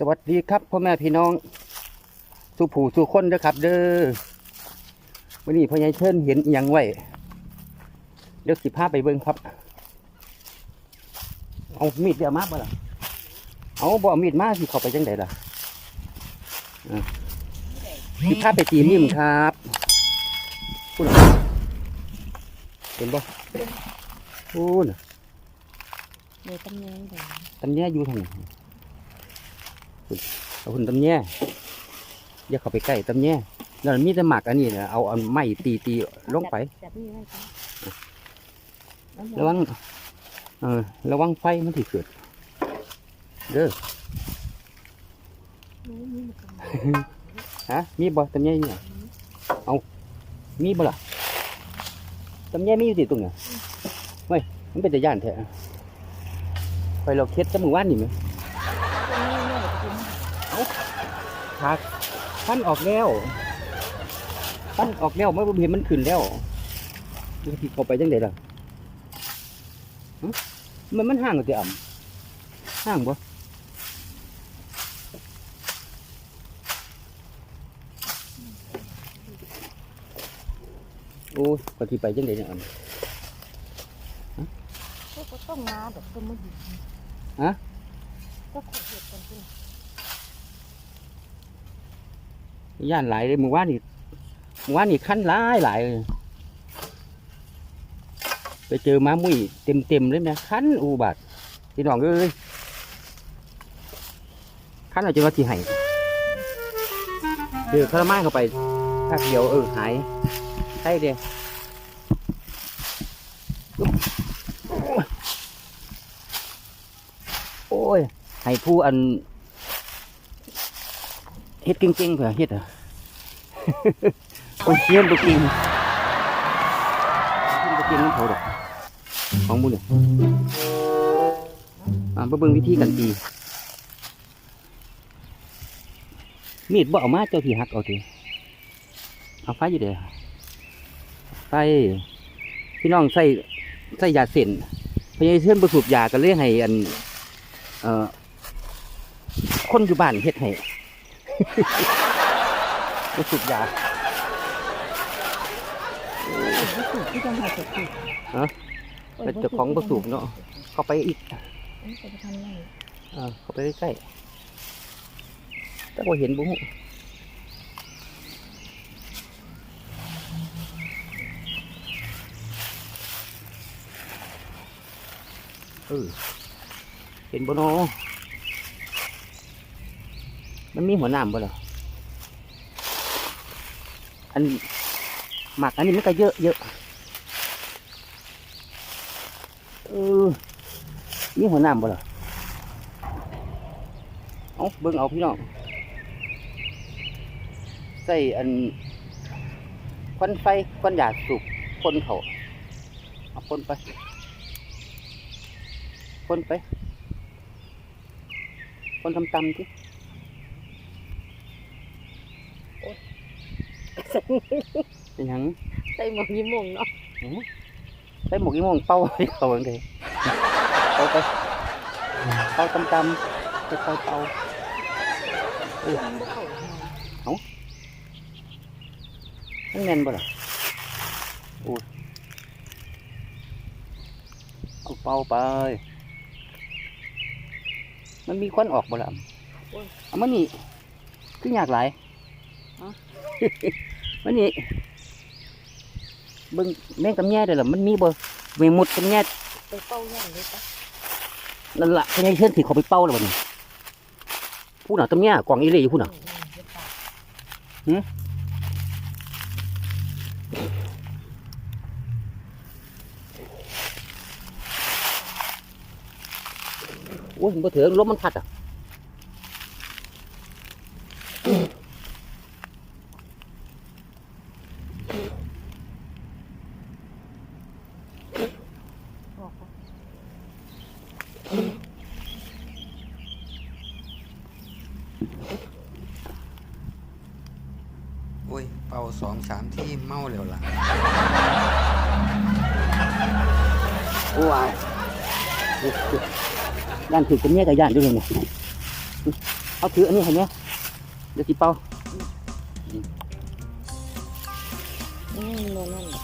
สวัสดีครับพ่อแม่พี่น้องสู่ผู้สู่คนเด้อครับ เด้อวันนี้พ่อใหญ่เชิญเห็นอหยังไว้เดี๋ยวสิพาไปเบิ่งครับ เอามีดเดี๋ยวมาบ่ล่ะเอาบ่เอามีดมาสิเข้าไปจังไดล่ะอะสิพาไปตีนิ่มครับพูดน่ะเห็นบ่พูดน่ะเลยตำแหน่งเดี๋ยวตำแย่อยู่ทางไหน เอาหุ่นตำแย่อย่าเข้าไปใกล้ตำแย่แล้วมีแต่หมักอันนี้นะเอาเอาไม้ตีตีลงไปจับนี่ไว้จ้ะระวังเออระวังไฟมันที่เกิดเด้อนี่นี่มันก็มาฮะมีบ่ตำแย่เนี่ยเอามีบ่ล่ะตำแย่มีอยู่ที่ตรงไหนเว้ยมันเป็นแต่ย่านแท้ไปเราเค็ดแตะมือว่านนี่ไหม พักปั้นออกแล้วปั้นออกแล้วไม่เห็นมันขึ้นแล้วดูที่เข้าไปจังไดล่ะหึมันมันห่างกันแต่อ่ำห่างบ่โอ้ยก็ที่ไปจังไดเนี่ยอ่ำเขาก็ต้องมาแบบต้นมะหินฮะก็ขอเหตุกันขึ้น ย่านหลายเลยมึงว่านี่มึงว่านี่ขั้นหลายหลายเลยไปเจอม้ามุ้ยเต็มเต็มเลยนะขั้นอูบาดพี่น้องเอ้ยขั้นเอาจนว่าที่ไห้เดือพระไม้เข้าไปภาเดียวเออหายใช่เดียโอ้ยให้ผู้อัน เฮ็ดเก่งๆเผื่อเฮ็ดอะโอ้ยเยี่ยมตัวจริงเยี่ยมตัวจริงน้ำเผาดอกของบุญเนี่ยอ่ามาเบิ่งวิธีกันตีมีดบ่เอามาเจ้าที่หักเอาทีเอาไฟอยู่เด้อไฟพี่น้องใส่ใส่ยาเส้นพยายเชื่อนประสูบยากันเลยให้อัน เอ่อคนอยู่บ้านเฮ็ดให้ ไปสูบยาที่สุดที่จะหาสุดที่ฮะเป็นเจ้าของประสูบเนาะ เข้าไปอีกนี่จะไปทำอะไรอ่าเข้าไปใกล้ๆแต่ว่าเห็นบุ้งเออเห็นบ่เนาะ มันมีหัวหน้ำบ่ล่ะอันหมักอันนี้มันก็เยอะเยอะเออมีหัวหน้ำบ่ล่ะเอาเบิ่งเอาพี่น้องใส่อันควันไฟควันหยาสูบพ่นเขาเอาพ่นไปพ่นไปพ่นตำๆที่ เป็นหยังใส่หมวกยิ้มมงเนาะใส่หมวกอีโมงเป่าให้เขาจังไดเป่าไปเป่าตำๆค่อยๆเป่าทำบ่เข้าหามันแน่นบ่ล่ะโอ้ยเอาเป่าไป มันมีควันออกบ่ล่ะเอามันนี่คือยากหลาย มันนี่เบิ่งแมงตำแย่ได้อล่ะมันมีบ่แมงมุดตำแย่ไปเป้าย่างเลยปะนั่นล่ะพญายเชิญสิเขาไปเป่าแล้วบัดนี้ผู้น่ะตำแย่กวางอีเล่อยู่ผู้น่ะโอ้ยมันบ่ถึงลมมันพัดอะ ออกปะ โอ้ย เป่า สองสามที่เมาแล้วล่ะโอ้ยย่านถือกันแย่กับย่านด้วยเนี่ยเอาถืออันนี้เห็นไหมเดี๋ยวสิเป่าอืมโน่นนั่นแหละ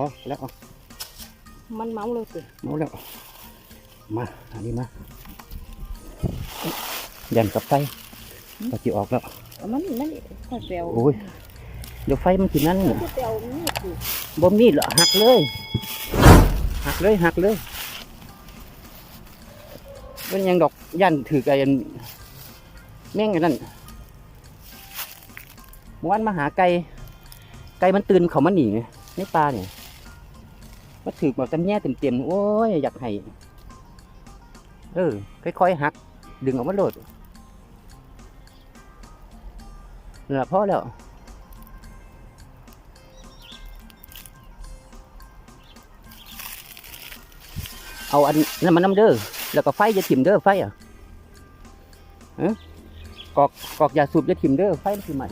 อ๋อแล้วเอามันเมาเลยสิเมาแล้วมาอันนี้มายันกับไฟก็จะออกแล้วเอามันมันข้าวเปลวโอ้ยเดี๋ยวไฟมันสินั่นข้าวเปลวนี่สิบ่มีดเหรอหักเลยหักเลยหักเลยเป็นหยังดอกยันถือไอ้อันแม่งไอ้นั่นเมื่อวานมาหาไก่ไก่มันตื่นเขามันหนีไงในป่าเนี่ย มาถือแบบกันแย่เต็มๆโอ้ยอยากให้เออค่อยๆหัก ดึงออกมาโหลดนั่นละพอแล้วเอาอันนั้นมันน้ำเด้อ แล้วก็ไฟจะถิ่มเด้อไฟอะฮะกอกกอกยาสูบจะถิ่มเด้อไฟมันคือใหม่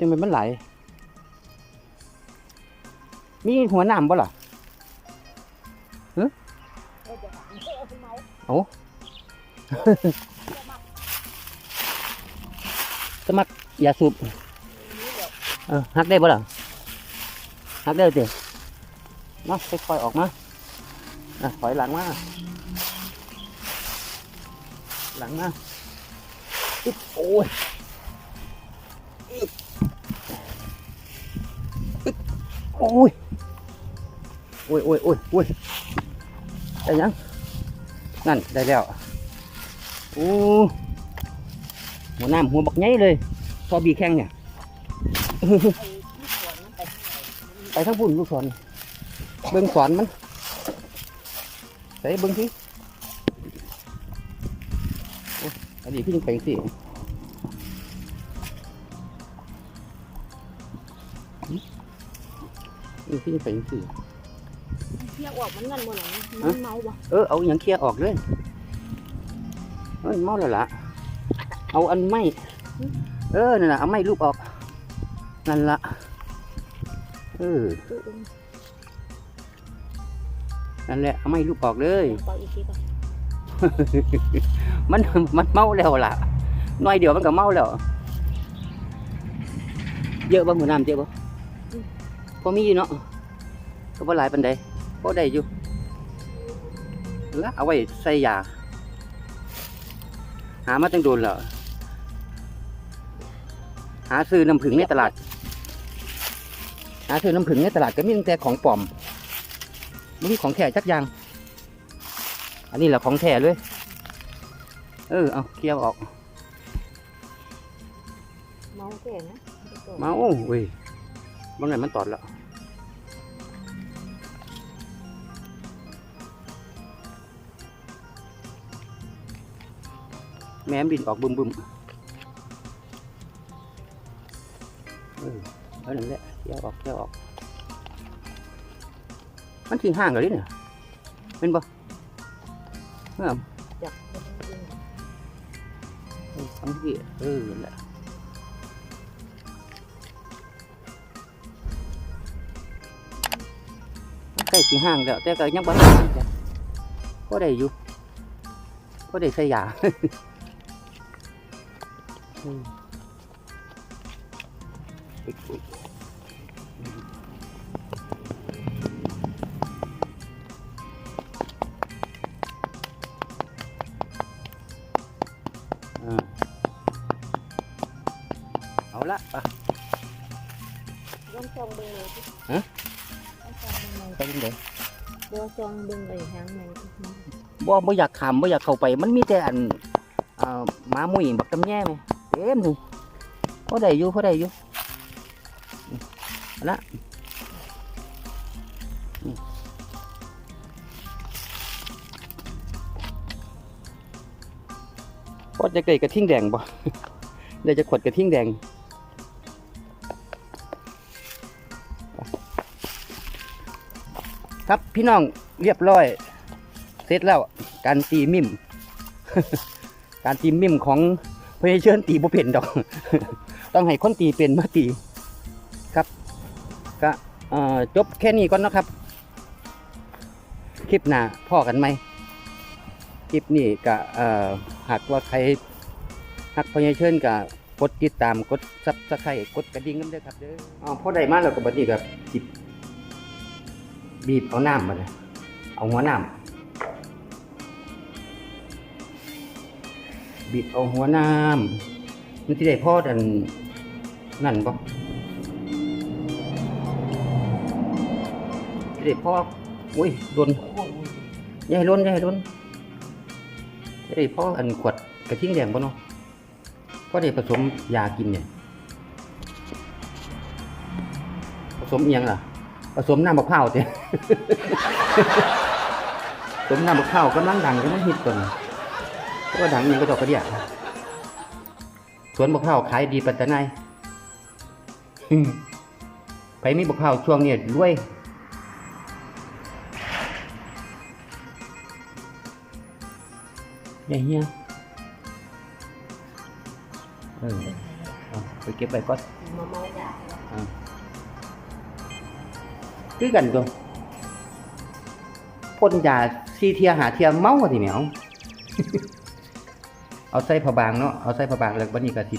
จังเป็นมันไหลายมีหัวหนามบ่ล่ะสมัครยาสูบเออหักได้บ่ล่ะหักได้เดี๋ยวมาค่อยๆออกมาอะถอยหลังมาหลังมาอึ๊บโอ้ย โอ้ยโอ้ยโอ้ยโอ้ยโอ้ยได้ยังนั่นได้แล้วโอ้หัวน้ำหัวบักใหญ่เลยพอบีแข้งเนี่ยไปทั้งบุญลูกศรเบิ้งสอนมันใส่เบิ้งที่โอ้ยอันนี้พี่ยังไปสิ นี่พี่ยังไปสิเที่ยวออกมันนั่นบ่หนังมันเมาบ่เออเอาอย่างเคลียร์ออกเลยเอ้ยเมาแล้วล่ะเอาอันไม้เออนั่นน่ะเอาไม้ลูกออกนั่นละเออนั่นแหละเอาไม้ลูกออกเลยมันมันเมาแล้วล่ะหน้อยเดียวมันก็เมาแล้วเยอะบ่หมูน้ำเยอะบ่พอมีอยู่เนาะ ก็บ่หลายปานใดพอได้อยู่แล้วเอาไว้ใส่ยาหามาตั้งโดนแล้วหาซื้อน้ำผึ้งในตลาด หาซื้อน้ำผึ้งในตลาดก็มีตั้งแต่ของปลอมไม่มีของแท้จักอย่าง อันนี้แหละของแท้เลย เออ เอาเคลียร์ออก เมาแก่นะ เมาโอ้ยบางไงมันตอดแล้ว แม่มนบินออกบึมบึมเออเอาหนึ่งแหละเคลียร์ออกเคลียร์ออก มันทิ้งห่างกันเลยเนี่ยเป็นบ่เออจับเออทำที่เออแหละใส่สีห้างแล้วแต่ก็ยังบ้าก็ได้อยู่ก็ได้ใส่ยา เอาละไปย้อนซองเบิ่งเลยสิฮะย้อนซองเบิ่งเลยไปยังไงบ่ซองเบิ่งเลยทางไหนบ่บ่อยากขำบ่อยากเข้าไป มันมีแต่อันอ่าหมามุ้ยบักตำแย่ไหม เต็มเลยพอได้อยู่พอได้อยู่เอาละอืมพอจะเกิดกระทิ่งแดงบ่เดี๋ยวจะขวดกระทิ่งแดงครับพี่น้องเรียบร้อย เสร็จแล้วการตีมิม การตีมิมของ พยาเชิญตีบ่เป็นดอก ต้องให้คนตีเป็นมาตีครับก็จบแค่นี้ก่อนนะครับ คลิปหน้าพ่อกันไหมคลิปนี้ก็หากว่าใครหักพยาเชิญก็กดติดตามกดซับสไครต์กดกระดิ่งกันด้วยครับเด้ออ๋อพอได้มาแล้วก็บัดนี้แบบจิบบีบเอาน้ำมาเลยเอาหัวน้ำ บิดเอาหัวน้ำมันที่ได้พ่อดันนั่นบ่ที่ได้พ่ออุ้ยโดนยาให้ล้นยาให้ล้นที่ได้พ่ออันขวดกระทิ่งแดงบ่เนาะพ่อได้ผสมยากินเนี่ยผสมเอียงล่ะผสมน้ำมะพร้าวเจ้ผสมน้ำมะพร้าวกำลังดังกำลังฮิตตัวนี้ ก็ดังยังก็ดอกกระเดียสวนบกข้าวขายดีปัตตนายไปมีบกข้าวช่วงนี้รวยใหญ่เฮียเออเอาไปเก็บไปก่อนมาเมาจ้ะอ่าคือกันตัวพ่นยาซีเทียหาเทียเมาทีเหนียว เอาใส่ผ้าบางเนาะเอาใส่ผ้าบางแล้ววันนี้ก็สิ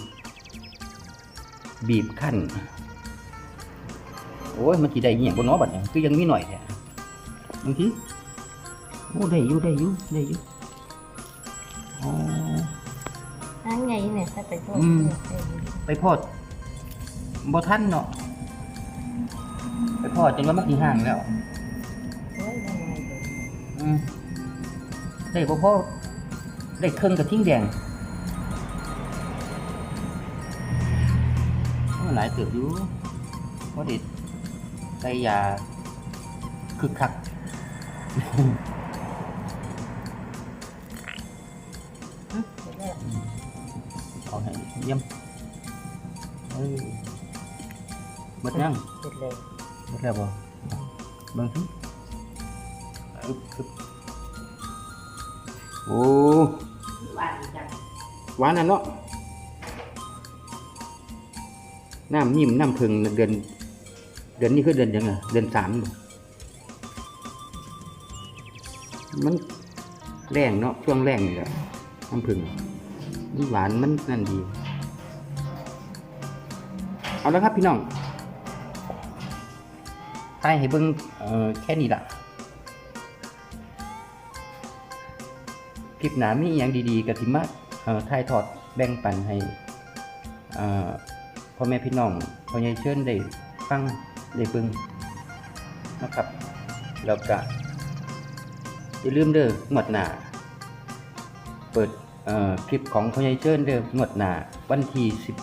บีบขั้นโอ้ยมันสิได้เหี้ยงบนน้อบัดเนี่ยคือยังมีหน่อยแท้บางทีโอ้ได้อยู่ได้อยู่ได้อยู่อ๋อนั่นไงเนี่ยถ้าไปทั่วอืมไปพอดบ่ทันเนาะไปพอดจนว่ามันสิห่างแล้วโอ้ยยังไงเดี๋ยวอืมได้บ่พอ ได้เครื่องกระทิ่งแดงหลายเติบอยู่เพอไดิใส่ยาคึกคักเอาให้เยี่ยมเออหมดยังเสร็จเลยหมดแล้วบ่เบิ่งสิอึ๊บโอ้ หวานอะเนาะน้ำนิ่มน้ำผึ้งเดือนเดือนนี้คือเดือนยังไงเดือนสามมันแรงเนาะช่วงแรงนี่แหละน้ำผึ้งมันหวานมันนั่นดี เอาแล้วครับพี่น้องทายให้เบิ่งเออแค่นี้ละคลิปหนามีอย่างดีๆกับทิมา ถ่ายทอดแบ่งปันให้พ่อแม่พี่น้องพ่อใหญ่เชิญได้ฟังได้เบิ่งนะครับแล้วก็อย่าลืมเด้อหมดหนาเปิดคลิปของพ่อใหญ่เชิญเด้อหมดหนาวันที่สิบ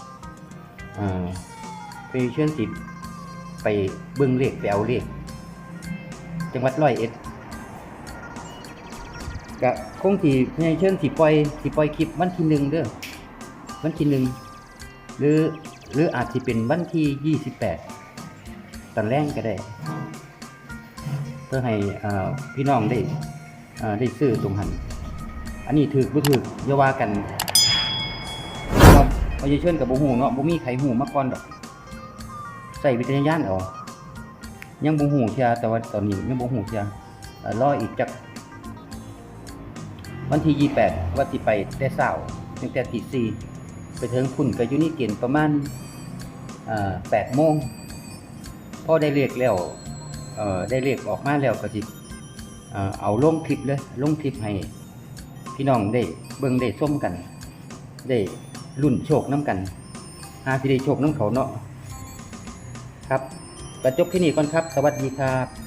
พ่อใหญ่เชิญสิบไปเบิ่งเลขไปเอาเลขจังหวัดร้อยเอ็ด ก็คงที่ในเชิงสิปล่อยสิปล่อยคลิปวันที่หนึ่งเด้อวันที่หนึ่งหรือหรืออาจจะเป็นวันที่ยี่สิบแปดตอนแรกก็ได้ เพื่อให้พี่น้องได้ได้ซื้อตรงหันอันนี้ถือบ่ถืออย่าว่ากันเราะเราะเชิญกับบ่ฮู้เนาะบ่มีใครฮู้มาก่อนดอก ใส่วิทยาญาณเอายังบ่ฮู้เชียแต่ว่าตอนนี้ยังบ่ฮู้เชียรออีกจัก วันที่ 28 ว่าสิไปแต่เช้าตั้งแต่ตีสี่ไปถึงพุ่นก็อยู่นี่เกณฑ์ประมาณอ่า8โมงพอได้เลขแล้วได้เลขออกมาแล้วก็สิเอ่อเอาลงคลิปเลยลงคลิปให้ พี่น้องได้เบิ่งได้ส้มกัน ได้รุ่นโชคน้ำกันหาสิได้โชคน้ำเขาเนาะครับก็จบที่นี่ก่อนครับ สวัสดีครับ